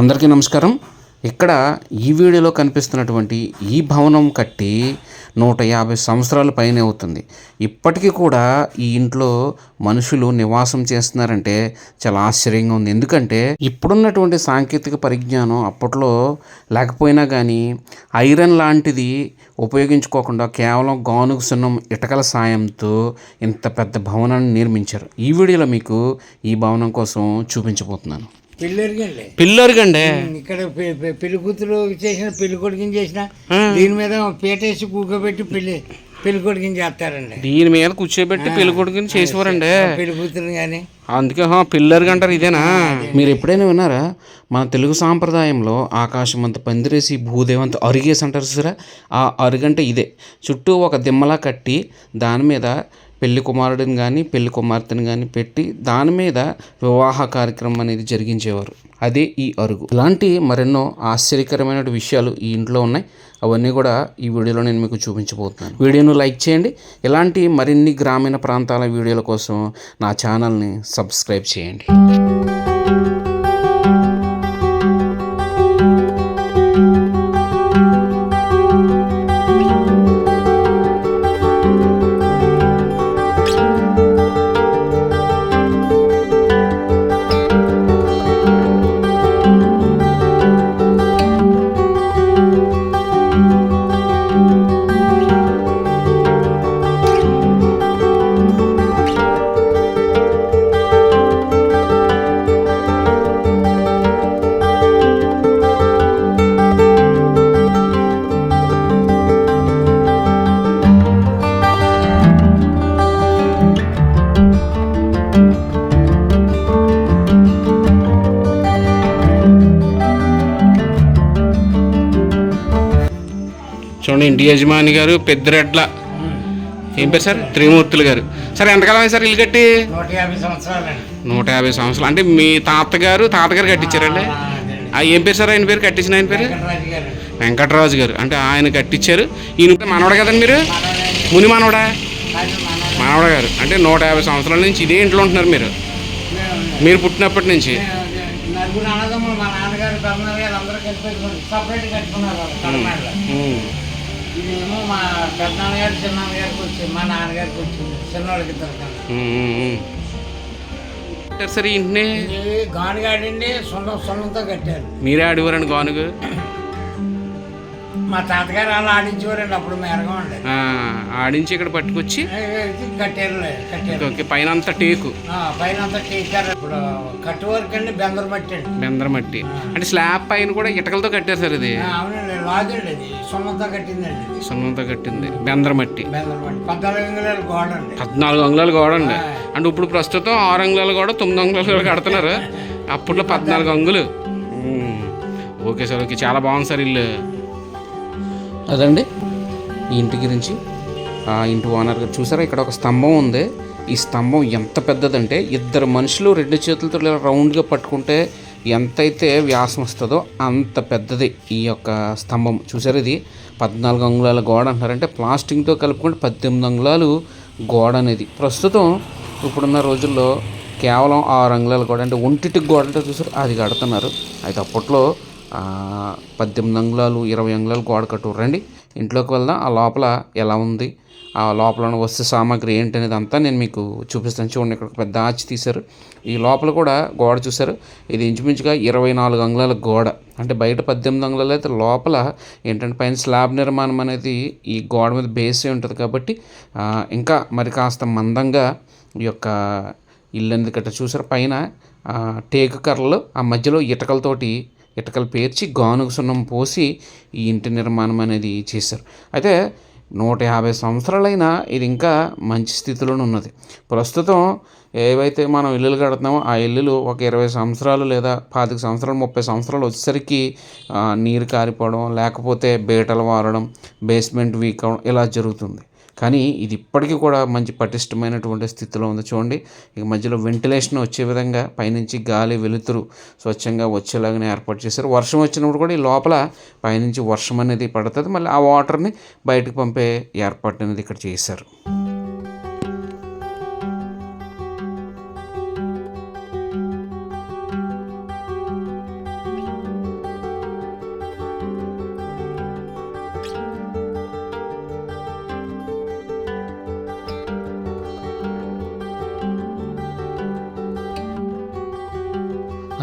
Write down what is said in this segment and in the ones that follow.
అందరికీ నమస్కారం. ఇక్కడ ఈ వీడియోలో కనిపిస్తున్నటువంటి ఈ భవనం కట్టి నూట యాభై సంవత్సరాల పైన అవుతుంది. ఇప్పటికీ కూడా ఈ ఇంట్లో మనుషులు నివాసం చేస్తున్నారంటే చాలా ఆశ్చర్యంగా ఉంది. ఎందుకంటే ఇప్పుడున్నటువంటి సాంకేతిక పరిజ్ఞానం అప్పట్లో లేకపోయినా కానీ ఐరన్ లాంటిది ఉపయోగించుకోకుండా కేవలం గానుగు సున్నం ఇటకల సాయంతో ఇంత పెద్ద భవనాన్ని నిర్మించారు. ఈ వీడియోలో మీకు ఈ భవనం కోసం చూపించబోతున్నాను. పెళ్ళరిగండి పిల్లర్ గండే ఇక్కడ పెళ్ళి కూతురు చేసిన పెళ్ళి కొడుకుని చేసిన దీని మీద పీటేసి కూకబెట్టి పెళ్ళి పెళ్ళి కొడుకుని చేస్తారండి. దీని మీద కూర్చోబెట్టి పెళ్ళి కొడుకుని చేసేవారండి. పెళ్ళి కూతురు కానీ అందుకే హా, పిల్లర్ అంటారు ఇదేనా మీరు ఎప్పుడైనా విన్నారా? మన తెలుగు సాంప్రదాయంలో ఆకాశం అంత పందిరేసి భూదేవంత అరిగేసి అంటారు సరే ఆ అరుగంటే ఇదే. చుట్టూ ఒక దిమ్మలా కట్టి దాని మీద పెళ్ళి కుమారుడిని కానీ పెళ్ళి కుమార్తెని కానీ పెట్టి దాని మీద వివాహ కార్యక్రమం అనేది జరిగించేవారు. అదే ఈ అరుగు. ఇలాంటి మరెన్నో ఆశ్చర్యకరమైన విషయాలు ఈ ఇంట్లో ఉన్నాయి. అవన్నీ కూడా ఈ వీడియోలో నేను మీకు చూపించబోతున్నాను. వీడియోను లైక్ చేయండి. ఇలాంటి మరిన్ని గ్రామీణ ప్రాంతాల వీడియోల కోసం నా ఛానల్ని సబ్స్క్రైబ్ చేయండి. చూడండి ఇంటి యజమాని గారు పెద్దిరెడ్ల. ఏం పేరు సార్? త్రిమూర్తులు గారు. సార్ ఎంతకాలం సార్ ఇల్లు కట్టి? నూట యాభై సంవత్సరాలు. అంటే మీ తాతగారు తాతగారు కట్టించారండి? ఏం పేరు సార్ ఆయన పేరు? కట్టించిన ఆయన పేరు? వెంకటరాజు గారు. అంటే ఆయన కట్టించారు. ఈయన మనవడ కదండి మీరు. ముని మనవడా? మనవడు. గారు. అంటే నూట యాభై సంవత్సరాల నుంచి ఇదే ఇంట్లో ఉంటున్నారు మీరు? మీరు పుట్టినప్పటి నుంచి? మేము నలుగురు అన్నదమ్ములు మా నాన్నగారు అందరూ కలిపి సపరేట్ కట్టుకున్నారు. ఇదేమో మా పెద్దనాన్నగారు చిన్నాన్నగారికి వచ్చింది మా నాన్నగారికి వచ్చింది చిన్నవాళ్ళకి ఇద్దరు సార్ ఇంటిని? గానుగాడండి సున్నం సున్నంతో కట్టారు. మీరే ఆడివారండి గానుగు? మా తాతగారు అలా ఆడించేవారండి అప్పుడు మెరగం ఆడించి ఇక్కడ పట్టుకొచ్చి? కట్టారు. ఓకే పైన అంతా టేకు. పైన అంతా టీకారు. ఇప్పుడు కట్టు వరకు అండి బెందరు మట్టి అండి. బెందరమట్టి అంటే స్లాబ్ పైన కూడా ఇటకలతో కట్టారు సార్ ఇది? అవునండి లాజండి అది సున్నంతో కట్టిందండి సున్నంతో కట్టింది. బెందరమట్టి బెందరు మట్టి. పద్నాలుగు అంగుళాల గోడ అండి. పద్నాలుగు అంగుళాలు గోడ అండి. అంటే ఇప్పుడు ప్రస్తుతం ఆరు అంగుళాలు కూడా తొమ్మిది అంగుళాలు కూడా కడుతున్నారు. అప్పట్లో పద్నాలుగు అంగులు. Okay sir okay. చాలా బాగుంది సార్ ఇల్లు. అదండి. ఈ ఇంటి గురించి ఆ ఇంటి ఓనర్ గారు చూసారా ఇక్కడ ఒక స్తంభం ఉంది. ఈ స్తంభం ఎంత పెద్దదంటే ఇద్దరు మనుషులు రెండు చేతులతో రౌండ్గా పట్టుకుంటే ఎంతైతే వ్యాసం వస్తుందో అంత పెద్దది ఈ యొక్క స్తంభం. చూసారు ఇది? పద్నాలుగు అంగుళాల గోడ అంటారంటే ప్లాస్టింగ్తో కలుపుకుంటే పద్దెనిమిది అంగుళాలు గోడ అనేది. ప్రస్తుతం ఇప్పుడున్న రోజుల్లో కేవలం ఆరు అంగుళాల గోడ అంటే ఒంటిటి గోడ అంటే చూసారు అది కడుతున్నారు. అయితే అప్పట్లో పద్దెనిమిది అంగుళాలు ఇరవై అంగుళాలు గోడ కట్టు రండి ఇంట్లోకి వెళ్దాం. ఆ లోపల ఎలా ఉంది? ఆ లోపల ఉన్న వస్తు సామాగ్రి ఏంటి అనేది అంతా నేను మీకు చూపిస్తాను. చూడండి ఇక్కడ పెద్ద ఆచి తీశారు. ఈ లోపల కూడా గోడ చూశారు. ఇది ఇంచుమించుగా ఇరవై నాలుగు అంగుళాల గోడ. అంటే బయట పద్దెనిమిది అంగుళాలు అయితే లోపల ఏంటంటే పైన స్లాబ్ నిర్మాణం అనేది ఈ గోడ మీద బేసే ఉంటుంది కాబట్టి ఇంకా మరి కాస్త మందంగా ఈ యొక్క ఇల్లు అనేది కట్ట చూసారు పైన టేకు కర్రలు ఆ మధ్యలో ఇటకలతోటి ఇటకలు పేర్చి గానుగ సున్నం పోసి ఈ ఇంటి నిర్మాణం అనేది చేశారు. అయితే నూట యాభై సంవత్సరాలైనా ఇది ఇంకా మంచి స్థితిలోనే ఉన్నది. ప్రస్తుతం ఏవైతే మనం ఇల్లులు కడుతున్నామో ఆ ఇల్లులు ఒక ఇరవై సంవత్సరాలు లేదా పాతిక సంవత్సరాలు ముప్పై సంవత్సరాలు వచ్చేసరికి నీరు కారిపోవడం లేకపోతే బీటలు వారడం బేస్మెంట్ వీక్ అవడం ఇలా జరుగుతుంది. కానీ ఇది ఇప్పటికీ కూడా మంచి పటిష్టమైనటువంటి స్థితిలో ఉంది. చూడండి ఇక మధ్యలో వెంటిలేషన్ వచ్చే విధంగా పైనుంచి గాలి వెలుతురు స్వచ్ఛంగా వచ్చేలాగానే ఏర్పాటు చేశారు. వర్షం వచ్చినప్పుడు కూడా ఈ లోపల పైనుంచి వర్షం అనేది పడుతుంది. మళ్ళీ ఆ వాటర్ని బయటకు పంపే ఏర్పాటు అనేది ఇక్కడ చేశారు.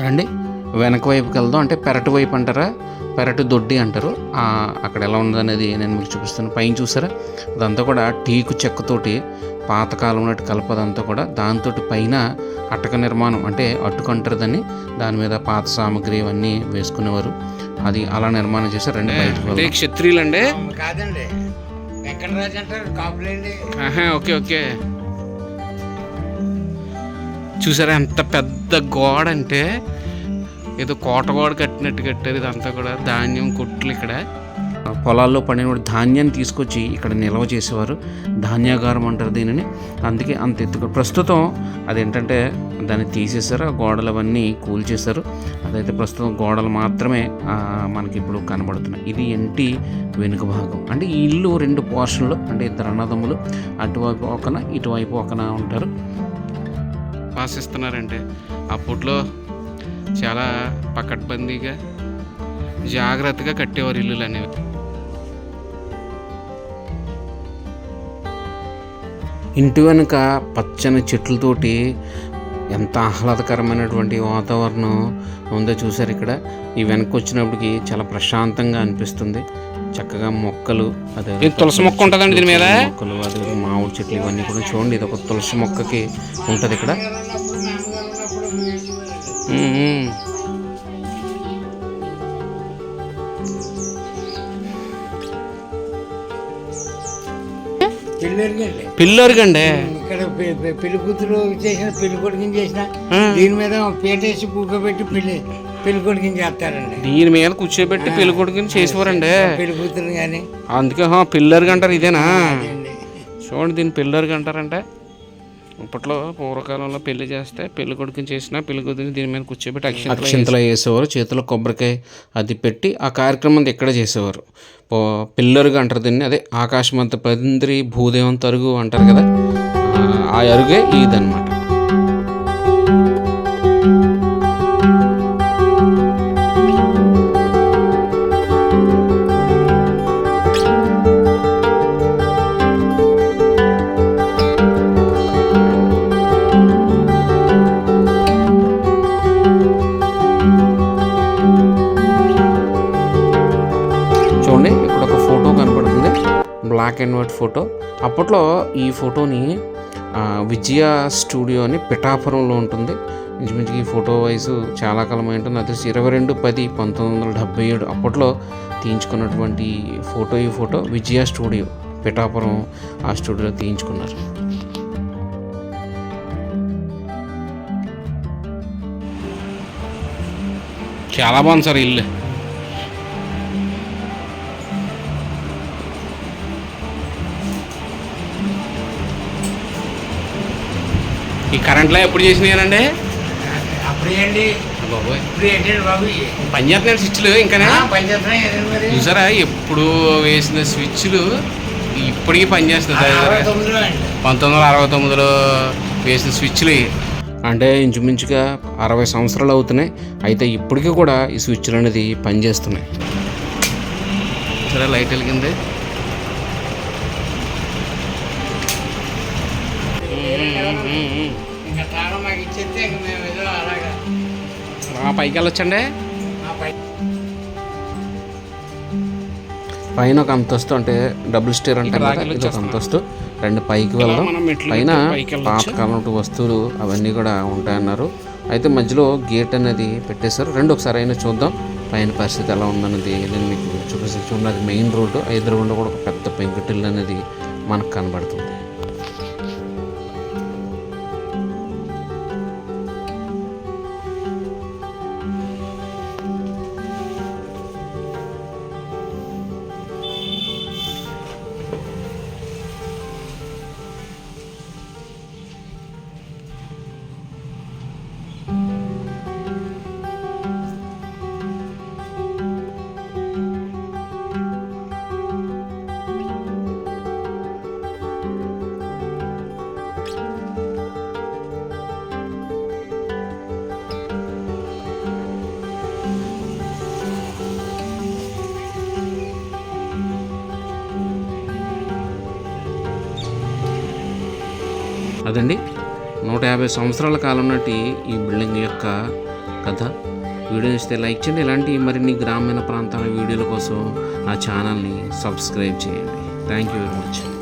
రండి. వెనక వైపుకి వెళ్దాం. అంటే పెరటి వైపు అంటారా? పెరటి దొడ్డి అంటారు. ఆ, అక్కడ ఎలా ఉందనేది నేను మీకు చూపిస్తాను. పైన చూసారా? అదంతా కూడా టీకు చెక్కతోటి పాతకాలం నాటి కలపదంతా కూడా. దాంతో పైన అటక నిర్మాణం. అంటే అట్టుకంటారు దాన్ని. దాని మీద పాత సామాగ్రి ఇవన్నీ వేసుకునేవారు. అది అలా నిర్మాణం చేశారు. రండి బయటకు క్షత్రియులు అండి కాదండి. వెంకటరాజు అంటారు. Okay okay. చూసారా ఎంత పెద్ద గోడ అంటే? ఏదో కోట గోడ కట్టినట్టు కట్టారు ఇదంతా కూడా ధాన్యం కొట్లు ఇక్కడ. పొలాల్లో పండిన ధాన్యాన్ని తీసుకొచ్చి ఇక్కడ నిల్వ చేసేవారు. ధాన్యాగారం అంటారు దీనిని. అందుకే అంత ఎత్తుకు ప్రస్తుతం అదేంటంటే దాన్ని తీసేశారు ఆ గోడలు అవన్నీ కూల్చేశారు. అదైతే ప్రస్తుతం గోడలు మాత్రమే మనకి ఇప్పుడు కనబడుతున్నాయి. ఇది ఇంటి వెనుక భాగం. అంటే ఈ ఇల్లు రెండు పోర్షన్లు అంటే ఇద్దరు అన్నదమ్ములు అటువైపు ఒకన ఇటువైపు ఒకన ఉంటారు. ఆశిస్తున్నారంటే అప్పట్లో చాలా పకడ్బందీగా జాగ్రత్తగా కట్టేవారు ఇల్లులు అనేవి. ఇంటి వెనుక పచ్చని చెట్లతోటి ఎంత ఆహ్లాదకరమైనటువంటి వాతావరణం ఉందో చూసారు ఇక్కడ. ఈ వెనక్కి వచ్చినప్పటికి చాలా ప్రశాంతంగా అనిపిస్తుంది. చక్కగా మొక్కలు అదే తులసి మొక్క ఉంటుందండి దీని మీద? మొక్కలు అదే మామిడి చెట్లు ఇవన్నీ కూడా చూడండి. ఇది ఒక తులసి మొక్కకి ఉంటుంది ఇక్కడ. పిల్లరికండి. ఇక్కడ పెళ్ళి కూతురు చేసిన పెళ్ళి కొడుకుని చేసిన. దీని మీద పీటేసి కూకబెట్టి పెళ్ళి పెళ్ళి కొడుకుని చేస్తారండి. దీని మీద కూర్చోబెట్టి పెళ్ళి కొడుకుని చేసేవారండి పెళ్ళి కూతురు కానీ అందుకే హా, పిల్లరికి అంటారు ఇదేనా? చూడండి దీన్ని పిల్లరికి అంటారంటే. ఇప్పట్లో పూర్వకాలంలో పెళ్ళి చేస్తే పెళ్ళి కొడుకుని చేసిన పెళ్ళి కూతురిని దీని మీద కూర్చోబెట్టి అక్షంతలు వేసేవారు. చేతిలో కొబ్బరికాయ అది పెట్టి ఆ కార్యక్రమం ఇక్కడ చేసేవారు. పో- పిల్లరుగా అంటారు దీన్ని. అదే ఆకాశమంత పందిరి భూదేవం తరుగు అంటారు కదా ఆ- ఆ అరుగే ఇదన్నమాట. చూడండి ఇక్కడ ఒక ఫోటో కనపడుతుంది. Black and white photo. అప్పట్లో ఈ ఫోటోని విజయ స్టూడియో అని పిఠాపురంలో ఉంటుంది. ఇంచుమించుగా ఈ ఫోటో వయసు చాలా కాలం అయి ఉంటుంది. అది ఇరవై రెండు పది పంతొమ్మిది వందల డెబ్బై ఏడు అప్పట్లో తీయించుకున్నటువంటి ఫోటో ఈ ఫోటో. విజయ స్టూడియో పిఠాపురం ఆ స్టూడియోలో తీయించుకున్నారు. చాలా బాగుంది సార్ ఇల్లు. ఈ కరెంట్లో ఎప్పుడు చేసినాయనండి? అప్పుడు ఏంటి బాబోయ్. ఇప్పుడు ఏంటండి బాబు. ఇవి? పని చేస్తున్నాయి స్విచ్లు ఇంకానే? ఆ, పనిచేస్తున్నాయి కదండి మరి. చూసారా ఎప్పుడు వేసిన స్విచ్లు ఇప్పటికీ పనిచేస్తుంది పంతొమ్మిది వందల అరవై తొమ్మిదిలో వేసిన స్విచ్లు. అంటే ఇంచుమించుగా అరవై సంవత్సరాలు అవుతున్నాయి. అయితే ఇప్పటికీ కూడా ఈ స్విచ్లు అనేది పనిచేస్తున్నాయి సరే లైట్ వెలిగింది ఇంకా తాళం మాకు ఇచ్చేస్తే ఇంక మేము ఏదో అలాగా. ఆ పైకి వెళ్ళొచ్చండి పైన ఒక అంతస్తు అంటే డబుల్ స్టేర్ అంటే ఇది ఒక అంతస్తు. రెండు పైకి వెళ్దాం. పైన పాతకాలం వస్తువులు అవన్నీ కూడా ఉంటాయన్నారు. అయితే మధ్యలో గేట్ అనేది పెట్టేశారు. రెండు ఒకసారి అయినా చూద్దాం. పైన పరిస్థితి ఎలా ఉందన్నది నేను మీకు చూపిస్తాను. చూడండి అది మెయిన్ రోడ్డు. ఎదురుగుండా కూడా ఒక పెద్ద పెంకుటిల్లు అనేది మనకు కనబడుతుంది. అదండి. నూట యాభై సంవత్సరాల కాలం నాటి ఈ బిల్డింగ్ యొక్క కథ. వీడియో ఇస్తే లైక్ చేయండి. ఇలాంటి మరిన్ని గ్రామీణ ప్రాంతాల వీడియోల కోసం నా ఛానల్ని సబ్స్క్రైబ్ చేయండి. Thank you very much.